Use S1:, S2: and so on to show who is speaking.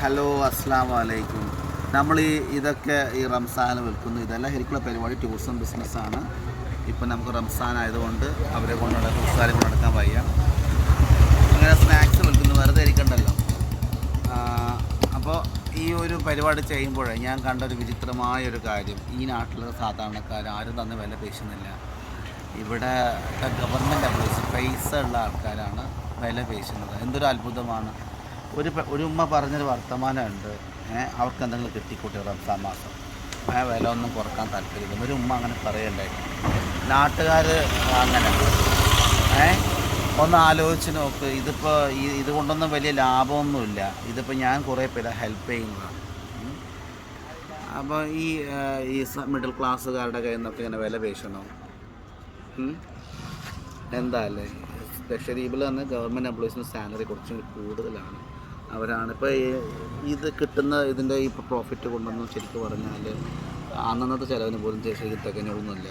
S1: Hello അസ്സാം വലൈക്കും നമ്മൾ ഈ ഇതൊക്കെ ഈ റംസാൻ വിൽക്കുന്നു. ഇതെല്ലാം ശരിക്കുള്ള പരിപാടി ടൂറിസം ബിസിനസ്സാണ്. ഇപ്പം നമുക്ക് റംസാൻ ആയതുകൊണ്ട് അവരെ കൊണ്ടുള്ള നടക്കാൻ ഉസ്താരെ കൊണ്ട് നടക്കാൻ വയ്യ. അങ്ങനെ സ്നാക്സ് വിൽക്കുന്നു. വെറുതെ ഇരിക്കണ്ടല്ലോ. അപ്പോൾ ഈ ഒരു പരിപാടി ചെയ്യുമ്പോഴേ ഞാൻ കണ്ട ഒരു വിചിത്രമായ ഒരു കാര്യം. ഈ നാട്ടിലെ സാധാരണക്കാർ ആരും തന്നെ വില പേശുന്നില്ല. ഇവിടെ ഗവൺമെന്റ് പൈസ ഉള്ള ആൾക്കാരാണ് വില പേശുന്നത്. എന്തൊരു അത്ഭുതമാണ്. ഒരു ഒരു ഉമ്മ പറഞ്ഞൊരു വർത്തമാനമുണ്ട്. അവർക്ക് എന്തെങ്കിലും കിട്ടിക്കൂട്ടി റംസാൻ മാസം. വില ഒന്നും കുറയ്ക്കാൻ താല്പര്യമില്ല. ഒരു ഉമ്മ അങ്ങനെ പറയണ്ടായി നാട്ടുകാർ അങ്ങനെ. ഏഹ് ഒന്ന് ആലോചിച്ച് നോക്ക്. ഇതിപ്പോൾ ഈ ഇതുകൊണ്ടൊന്നും വലിയ ലാഭമൊന്നുമില്ല. ഇതിപ്പോൾ ഞാൻ കുറേ പേരെ ഹെൽപ്പ് ചെയ്യുന്നതാണ് അപ്പോൾ ഈ ഈ മിഡിൽ ക്ലാസ്സുകാരുടെ കയ്യിൽ നിന്നൊക്കെ ഇങ്ങനെ വില പേശണോ? എന്താ അല്ലേ? ലക്ഷദ്വീപിൽ തന്നെ ഗവൺമെന്റ് എംപ്ലോയീസിന് സാലറി കുറച്ചും കൂടുതലാണ്. അവരാണ്. ഇപ്പോൾ ഇത് കിട്ടുന്ന ഇതിന്റെ ഇപ്പോൾ പ്രോഫിറ്റ് കൊണ്ടൊന്നും ശരിക്കും പറഞ്ഞാൽ അന്നന്നത്തെ ചിലവിന് പോലും ശരിക്കും തികഞ്ഞൊന്നുമില്ല.